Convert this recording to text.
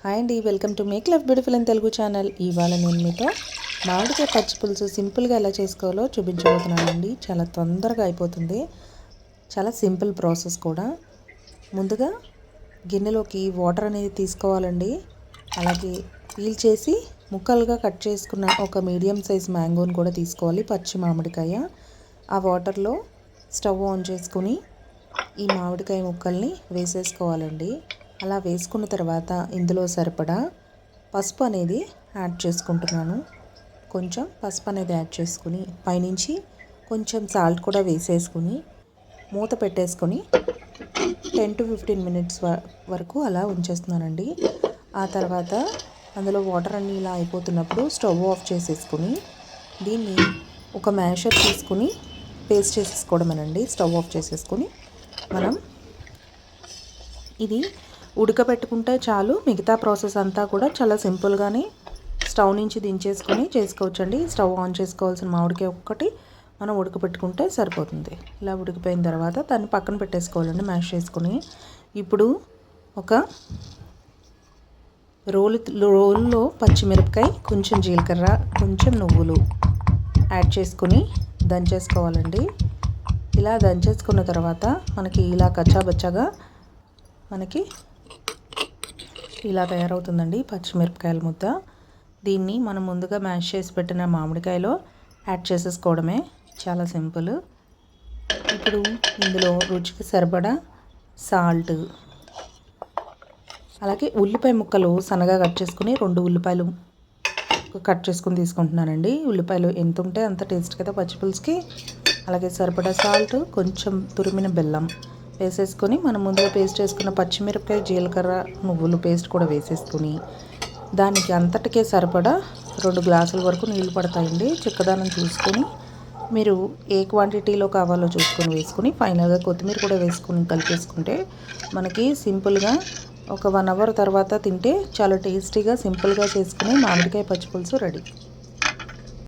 Hi అండి welcome to make love beautiful in Telugu channel. ఇవాళ నేను మీతో మామిడికాయ పచ్చి పులుసు సింపుల్గా ఎలా చేసుకోవాలో చూపించబోతున్నానండి. చాలా తొందరగా అయిపోతుంది. చాలా సింపుల్ ప్రాసెస్ కూడా. ముందుగా గిన్నెలోకి వాటర్ అనేది తీసుకోవాలండి. అలాగే పీల్ చేసి ముక్కలుగా కట్ చేసుకున్న ఒక మీడియం సైజ్ మ్యాంగోని కూడా తీసుకోవాలి పచ్చి మామిడికాయ. ఆ వాటర్లో స్టవ్ ఆన్ చేసుకుని ఈ మామిడికాయ ముక్కల్ని వేసేసుకోవాలండి. అలా వేసుకున్న తర్వాత ఇందులో సరిపడా పసుపు అనేది యాడ్ చేసుకుంటున్నాను. కొంచెం పసుపు అనేది యాడ్ చేసుకుని పైనుంచి కొంచెం సాల్ట్ కూడా వేసేసుకుని మూత పెట్టేసుకొని టెన్ టు ఫిఫ్టీన్ మినిట్స్ వరకు అలా ఉంచేస్తున్నానండి. ఆ తర్వాత అందులో వాటర్ అన్నీ ఇలా అయిపోతున్నప్పుడు స్టవ్ ఆఫ్ చేసేసుకుని దీన్ని ఒక మ్యాషర్ తీసుకుని పేస్ట్ చేసేసుకోవడమేనండి. స్టవ్ ఆఫ్ చేసేసుకొని మనం ఇది ఉడకబెట్టుకుంటే చాలు. మిగతా ప్రాసెస్ అంతా కూడా చాలా సింపుల్గానే స్టవ్ నుంచి దించేసుకొని చేసుకోవచ్చండి. స్టవ్ ఆన్ చేసుకోవాల్సిన మామిడికాయ ఒక్కటి మనం ఉడకబెట్టుకుంటే సరిపోతుంది. ఇలా ఉడికిపోయిన తర్వాత దాన్ని పక్కన పెట్టేసుకోవాలండి మ్యాష్ చేసుకొని. ఇప్పుడు ఒక రోలు రోల్లో పచ్చిమిరపకాయ కొంచెం జీలకర్ర కొంచెం నువ్వులు యాడ్ చేసుకొని దంచేసుకోవాలండి. ఇలా దంచేసుకున్న తర్వాత మనకి ఇలా కచ్చాబచ్చాగా మనకి ఇలా తయారవుతుందండి పచ్చిమిరపకాయల ముద్ద. దీన్ని మనం ముందుగా మ్యాష్ చేసి పెట్టిన మామిడికాయలో యాడ్ చేసేసుకోవడమే చాలా సింపుల్. ఇప్పుడు ఇందులో రుచికి సరిపడా సాల్ట్. అలాగే ఉల్లిపాయ ముక్కలు సన్నగా కట్ చేసుకుని రెండు ఉల్లిపాయలు కట్ చేసుకుని తీసుకుంటున్నానండి. ఉల్లిపాయలు ఎంత ఉంటే అంత టేస్ట్ కదా పచ్చిపులుసుకి అలాగే సరిపడా సాల్ట్ కొంచెం తురిమిన బెల్లం. వేసేసుకొని మనం ముందుగా పేస్ట్ చేసుకున్న పచ్చిమిరపకాయ జీలకర్ర నువ్వులు పేస్ట్ కూడా వేసేసుకొని దానికి అంతటికే సరిపడా రెండు గ్లాసుల వరకు నీళ్ళు పడతాయండి. చిక్కదానం చూసుకొని మీరు ఏ క్వాంటిటీలో కావాలో చూసుకొని వేసుకొని ఫైనల్గా కొత్తిమీర కూడా వేసుకొని కలిపేసుకుంటే మనకి సింపుల్గా ఒక వన్ అవర్ తర్వాత తింటే చాలా టేస్టీగా సింపుల్గా చేసుకుని మామిడికాయ పచ్చిపులుసు రెడీ.